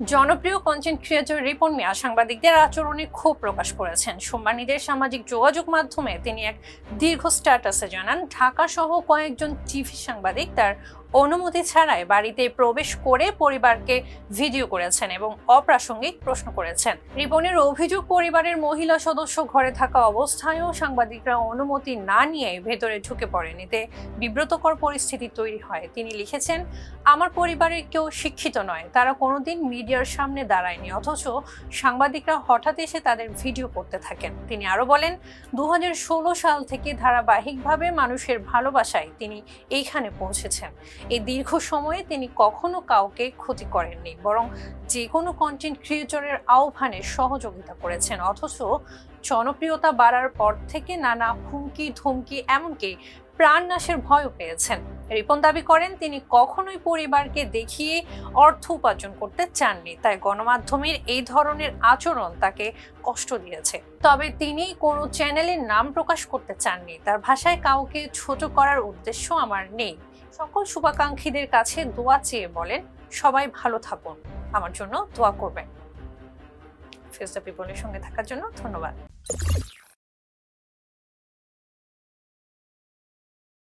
জনপ্রিয় content creator Ripon মিয়া সাংবাদিকদের আচরণে ক্ষোভ প্রকাশ করেছেন। সোমবার নিজের সামাজিক যোগাযোগ মাধ্যমে তিনি এক দীর্ঘ স্ট্যাটাসে জানান, ঢাকা সহ কয়েকজন টিভি সাংবাদিক তার অনুমতি ছাড়াই বাড়িতে প্রবেশ করে পরিবারকে ভিডিও করেছেন এবং অপ্রাসঙ্গিক প্রশ্ন করেছেন। রিপনের অভিযোগ, পরিবারের মহিলা সদস্য ঘরে থাকা অবস্থায়ও সাংবাদিকরা অনুমতি না নিয়ে ভেতরে ঢুকে পড়েন। এতে বিব্রতকর পরিস্থিতি তৈরি হয়। তিনি লিখেছেন, আমার পরিবারের কেউ শিক্ষিত নয়। তারা কোনোদিন মিডিয়ার সামনে দাঁড়ায়নি। অথচ সাংবাদিকরা হঠাৎ এসে তাদের ভিডিও করতে থাকেন। তিনি আরও বলেন দু হাজার ষোলো সাল থেকে ধারাবাহিকভাবে মানুষের ভালোবাসায় তিনি এইখানে পৌঁছেছেন। এই দীর্ঘ সময়ে তিনি কখনো কাউকে ক্ষতি করেননি, বরং যে কোনো কন্টেন্ট ক্রিয়েটরের আহ্বানে সহযোগিতা করেছেন। অথচ জনপ্রিয়তা বাড়ার পর থেকে নানা হুমকি ধমকি এমনকি প্রাণনাশের ভয়ও পেয়েছেন। রিপন দাবি করেন, তিনি কখনোই পরিবারকে দেখিয়ে অর্থ উপার্জন করতে চাননি, তাই গণমাধ্যমের এই ধরনের আচরণ তাকে কষ্ট দিয়েছে। তবে তিনি কোনো চ্যানেলের নাম প্রকাশ করতে চাননি, তার ভাষায় কাউকে ছোট করার উদ্দেশ্য আমার নেই। সকল শুভাকাঙ্ক্ষীদের কাছে দোয়া চেয়ে বলেন, সবাই ভালো থাকুন, আমার জন্য দোয়া করবেন। দ্য পিপলের সঙ্গে থাকার জন্য ধন্যবাদ।